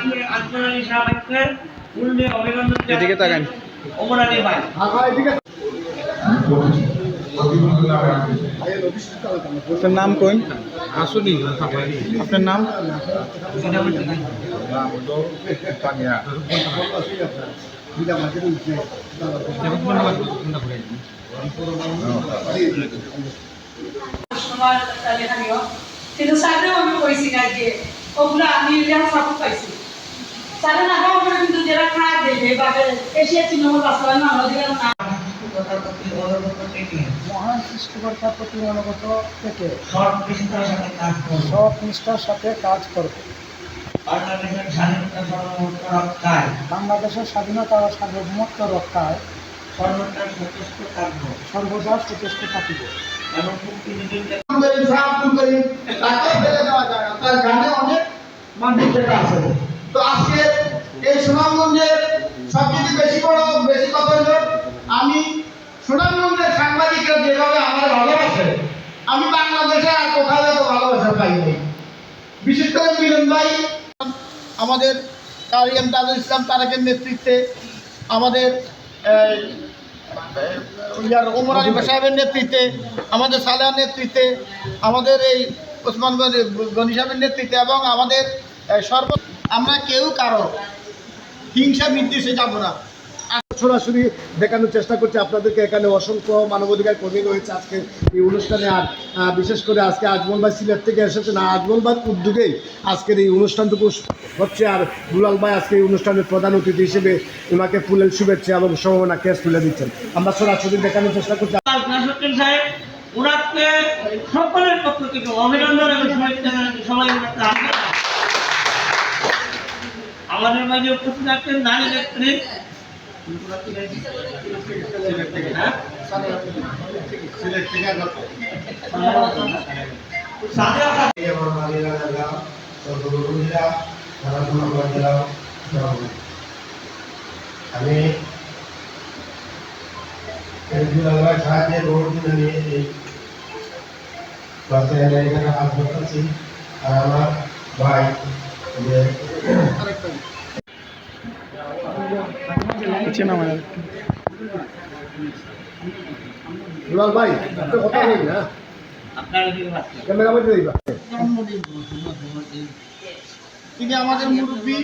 Ajman Ali অভিনন্দন এদিকে তাকান। ওমর আলী ভাই। আপনার নাম কোন আপনার নাম? কিন্তু স্যারেও আমি কইছি না যে ওগুলো আমি সাপোর্ট পাইছি। স্যারে না হওয়া পরে কিন্তু যারা খারাপ দেবে বা এশিয়া তৃণমূল বাস্তবায়ন না মহান সৃষ্টিকর্তার প্রতি অনুগত থেকে সব বিস্তার সাথে কাজ করব। সব নিষ্ঠার সাথে কাজ করবে। বাংলাদেশের স্বাধীনতা সর্বত্র রক্ষায়। বাংলাদেশের স্বাধীনতা ও সার্বভৌমত্ব রক্ষায় সর্বত্র সচেষ্ট থাকব। সর্বদা সচেষ্ট থাকিব। এবং মুক্তিযুদ্ধের আমাদের ইসা আব্দুল করিম তাকে ফেলে দেওয়া যায় না। তার গানে অনেক আছে। তো আজকে এই সুনামগঞ্জের সবচেয়ে বেশি বড় বেশি কথা হলো আমি সুনামগঞ্জের সাংবাদিকরা যেভাবে আমার ভালোবাসে আমি বাংলাদেশে আর কোথাও এত ভালোবাসা পাইনি বিশেষ করে মিলন ভাই আমাদের কারি এম তাজুল ইসলাম তারেকের নেতৃত্বে আমাদের ইয়ার ওমর আলী সাহেবের নেতৃত্বে আমাদের সালেহার নেতৃত্বে আমাদের এই ওসমান গনি সাহেবের নেতৃত্বে এবং আমাদের সর্ব আমরা কেউ কারও হিংসা বিদ্বেষে যাব না। সরাসরি দেখানোর চেষ্টা করছি আপনাদেরকে। এখানে অসংখ্য মানবাধিকার কর্মী রয়েছে আজকে এই অনুষ্ঠানে। আর বিশেষ করে আজকে আজমল ভাই সিলেট থেকে এসেছেন। আর আজমল ভাই উদ্যোগেই আজকের এই অনুষ্ঠানটুকু হচ্ছে। আর দুলাল ভাই আজকে এই অনুষ্ঠানের প্রধান অতিথি হিসেবে ওনাকে ফুলের শুভেচ্ছা এবং সম্ভাবনা কেস তুলে দিচ্ছেন। আমরা সরাসরি দেখানোর চেষ্টা করছি। সাহেব। ওনাকে সকলের পক্ষ থেকে অভিনন্দন এবং। আমাদের মাঝে উপস্থিত আছেন নারী নেত্রী হ্যাঁ? সাদিয়া খাতুন। আমি দুলাল সাহায্যে রোড দিনে নিয়ে এই ক্লাসে এখানে হাত ধরতেছি আর আমার ভাই দুলাল ভাই কথা বলি না আপনার এদিকে বাচ্চা। ক্যামেরা মধ্যে দিবা তিনি আমাদের মুরব্বী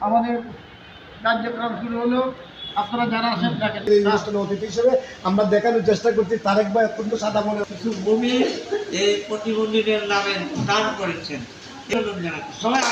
আমাদের কার্যক্রম শুরু হলো আপনারা যারা আছেন দেখেন অতিথি হিসেবে আমরা দেখানোর চেষ্টা করছি তারেক ভাই অত্যন্ত সাদা মনে কিছু ভূমি এই প্রতিবন্ধীদের নামে দান করেছেন। সবাই।